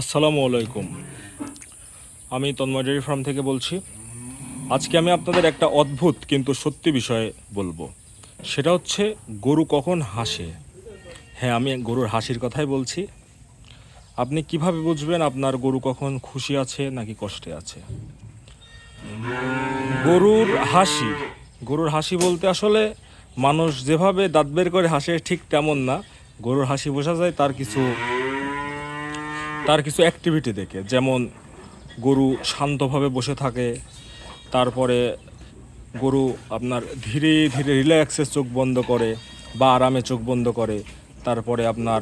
আসসালামু আলাইকুম। আমি তন্ময় ডেয়ারি ফার্ম থেকে বলছি, আজকে আমি আপনাদের একটা অদ্ভুত কিন্তু সত্যি বিষয়ে বলব। সেটা হচ্ছে, গরু কখন হাসে? হ্যাঁ আমি গরুর হাসির কথাই বলছি। আপনি কীভাবে বুঝবেন আপনার গরু কখন খুশি আছে নাকি কষ্টে আছে? গরুর হাসি গরুর হাসি বলতে আসলে মানুষ যেভাবে দাঁত বের করে হাসে ঠিক তেমন না। গরুর হাসি বোঝা যায় তার কিছু তার কিছু অ্যাক্টিভিটি দেখে, যেমন গরু শান্তভাবে বসে থাকে, তারপরে গরু আপনার ধীরে ধীরে রিল্যাক্সে চোখ বন্ধ করে বা আরামে চোখ বন্ধ করে, তারপরে আপনার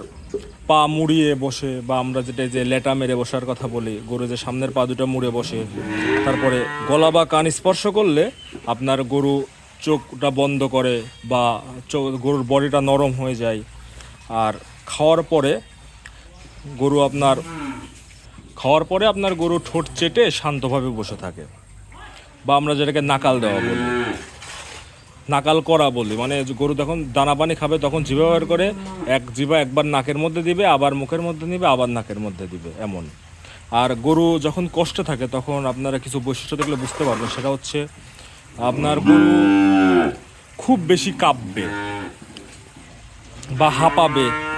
পা মুড়িয়ে বসে বা আমরা যেটা যে লেটা মেরে বসার কথা বলি, গরু যে সামনের পা দুটো মুড়ে বসে, তারপরে গলা বা কান স্পর্শ করলে আপনার গরু চোখটা বন্ধ করে বা চোখ গরুর বডিটা নরম হয়ে যায়। আর খাওয়ার পরে গরু আপনার খাওয়ার পরে আপনার গরু ঠোঁট চেটে শান্তভাবে বসে থাকে। বা আমরা যেটাকে নাকাল দেওয়া বলি। নাকাল করা বলি। মানে গরু যখন দানা পানি খাবে, তখন জিভা ব্যবহার করে, এক জিভা একবার নাকের মধ্যে দিবে, আবার মুখের মধ্যে নিবে, আবার নাকের মধ্যে দিবে, এমন। আর গরু যখন কষ্টে থাকে, তখন আপনারা কিছু বৈশিষ্ট্য দেখলে বুঝতে পারবেন। সেটা হচ্ছে, আপনার গরু খুব বেশি কাঁপবে বা হাঁপাবে।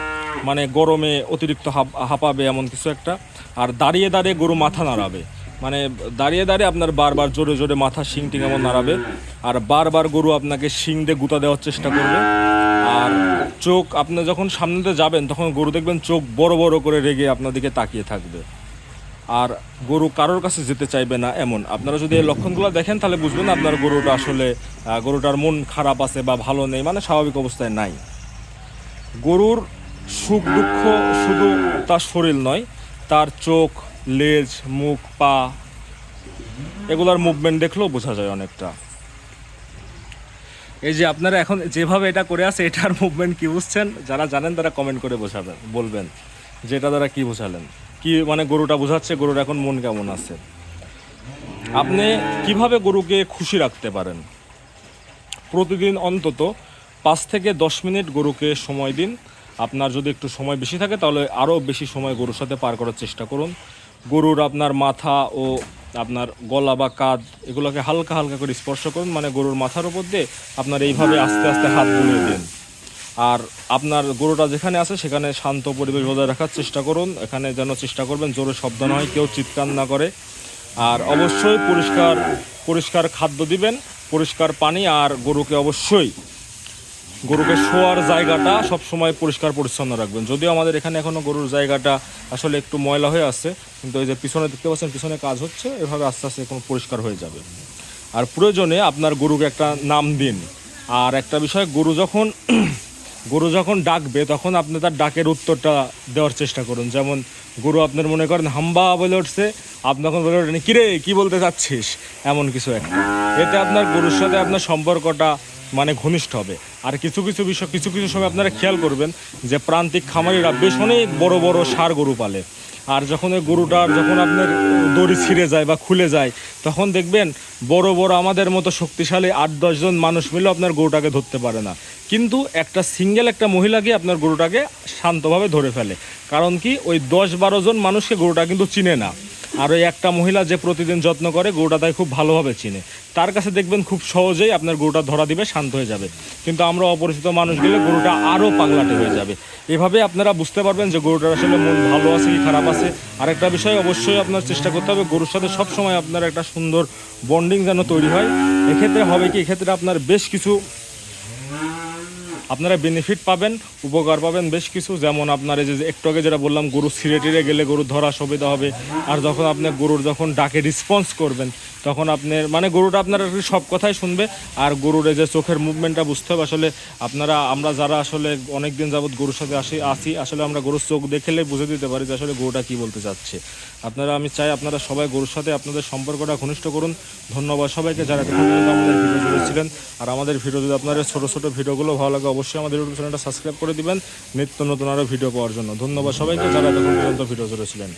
মানে গরমে অতিরিক্ত হাঁপ- হাঁপাবে এমন কিছু একটা। আর দাঁড়িয়ে দাঁড়িয়ে গরু মাথা নাড়াবে। মানে দাঁড়িয়ে দাঁড়িয়ে আপনার বারবার জোরে জোরে মাথা শিং টিং এমন নাড়াবে। আর বারবার গরু আপনাকে শিং দিয়ে গুঁতা দেওয়ার চেষ্টা করবে। আর চোখ, আপনি যখন সামনেতে যাবেন, তখন গরু দেখবেন চোখ বড় বড় করে রেগে আপনার দিকে তাকিয়ে থাকবে। আর গরু কারোর কাছে যেতে চাইবে না এমন। আপনারা যদি এই লক্ষণগুলো দেখেন, তাহলে বুঝবেন আপনার গরুটা আসলে গরুটার মন খারাপ আছে বা ভালো নেই মানে স্বাভাবিক অবস্থায় নাই। গরুর সুখ দুঃখ শুধু তার শরীর নয়, তার চোখ, লেজ, মুখ, পা, এগুলার মুভমেন্ট দেখলেও বোঝা যায় অনেকটা। এই যে আপনারা এখন যেভাবে এটা করে আছে, এটার মুভমেন্ট কি বুঝছেন? যারা জানেন তারা কমেন্ট করে বোঝাবেন, বলবেন যে এটা দ্বারা কি বোঝালেন? কি মানে গরুটা বোঝাচ্ছে, গরুর এখন মন কেমন আছে? আপনি কীভাবে গরুকে খুশি রাখতে পারেন? প্রতিদিন অন্তত পাঁচ থেকে দশ মিনিট গরুকে সময় দিন আপনার যদি একটু সময় বেশি থাকে, তাহলে আরও বেশি সময় গরুর সাথে পার করার চেষ্টা করুন। গরুর আপনার মাথা ও আপনার গলা বা কাঁধ এগুলোকে হালকা হালকা করে স্পর্শ করুন মানে গরুর মাথার উপর দিয়ে আপনার এইভাবে আস্তে আস্তে হাত বুলিয়ে দিন। আর আপনার গরুটা যেখানে আছে, সেখানে শান্ত পরিবেশ বজায় রাখার চেষ্টা করুন। এখানে যেন চেষ্টা করবেন, জোরে শব্দ না হয়, কেউ চিৎকার না করে। আর অবশ্যই পরিষ্কার পরিষ্কার খাদ্য দিবেন, পরিষ্কার পানি আর গরুকে অবশ্যই গরুকে শোয়ার জায়গাটা সব সময় পরিষ্কার পরিচ্ছন্ন রাখবেন। যদিও আমাদের এখানে এখনও গরুর জায়গাটা আসলে একটু ময়লা হয়ে আছে, কিন্তু এই যে পিছনে দেখতে পাচ্ছেন, পিছনে কাজ হচ্ছে, এভাবে আস্তে আস্তে এখন পরিষ্কার হয়ে যাবে। আর প্রয়োজনে আপনার গরুকে একটা নাম দিন। আর একটা বিষয়, গরু যখন গরু যখন ডাকবে, তখন আপনি তার ডাকের উত্তরটা দেওয়ার চেষ্টা করুন। যেমন গরু আপনার মনে করেন, হাম্বা বলে উঠছে, আপনি তখন বলে ওঠেন কিরে, কি বলতে চাচ্ছিস? এমন কিছু একটা। এতে আপনার গরুর সাথে আপনার সম্পর্কটা মানে ঘনিষ্ঠ হবে। আর কিছু কিছু বিষয়, কিছু কিছু সময় আপনারা খেয়াল করবেন যে প্রান্তিক খামারিরা বেশ অনেক বড় বড় সার গরু পালে। আর যখন ওই গরুটার যখন আপনার দড়ি ছিঁড়ে যায় বা খুলে যায়, তখন দেখবেন বড় বড় আমাদের মতো শক্তিশালী আট দশজন মানুষ মিলে আপনার গরুটাকে ধরতে পারে না। কিন্তু একটা সিঙ্গেল একটা মহিলাকে আপনার গরুটাকে শান্তভাবে ধরে ফেলে। কারণ কি? ওই দশ বারো জন মানুষকে গরুটা কিন্তু চিনে না। আর ওই একটা মহিলা যে প্রতিদিন যত্ন করে, গরুটা তাই খুব ভালোভাবে চিনে। তার কাছে দেখবেন খুব সহজেই আপনার গরুটা ধরা দিবে, শান্ত হয়ে যাবে। কিন্তু আমরা অপরিচিত মানুষ গেলে গরুটা আরও পাগলাটে হয়ে যাবে। এভাবে আপনারা বুঝতে পারবেন যে গরুটার আসলে মন ভালো আছে কি খারাপ আছে। আর একটা বিষয় অবশ্যই আপনার চেষ্টা করতে হবে, গরুর সাথে সবসময় আপনার একটা সুন্দর বন্ডিং যেন তৈরি হয়। এক্ষেত্রে হবে কি, এক্ষেত্রে আপনার বেশ কিছু আপনারা বেনিফিট পাবেন, উপকার পাবেন বেশ কিছু। যেমন আপনার এই যে একটু আগে যেটা বললাম, গরু ছিঁড়ে টিড়ে গেলে গরু ধরা সুবিধা হবে। আর যখন আপনি গরুর যখন ডাকে রেসপন্স করবেন, তখন আপনার মানে গরুটা আপনার সব কথাই শুনবে। আর গরুর যে চোখের মুভমেন্টটা বুঝতে হবে। আসলে আপনারা, আমরা যারা আসলে অনেক দিন যাবৎ গরুর সাথে আসি আসি আসলে আমরা গরুর চোখ দেখলে বুঝে দিতে পারি যে আসলে গরুটা কী বলতে চাচ্ছে। আপনারা, আমি চাই আপনারা সবাই গরুর সাথে আপনাদের সম্পর্কটা ঘনিষ্ঠ করুন। ধন্যবাদ সবাইকে যারা আমাদের ভিডিও জুড়েছিলেন আর আমাদের ভিডিও যদি আপনাদের ছোটো ছোটো ভিডিওগুলো ভালো লাগে আমাদের ইউটিউব চ্যানেলটা সাবস্ক্রাইব করে দিবেন। নিত্য নতুন আরও ভিডিও পাওয়ার জন্য। ধন্যবাদ সবাইকে যারা এতক্ষণ পর্যন্ত ভিডিও জুড়েছিলেন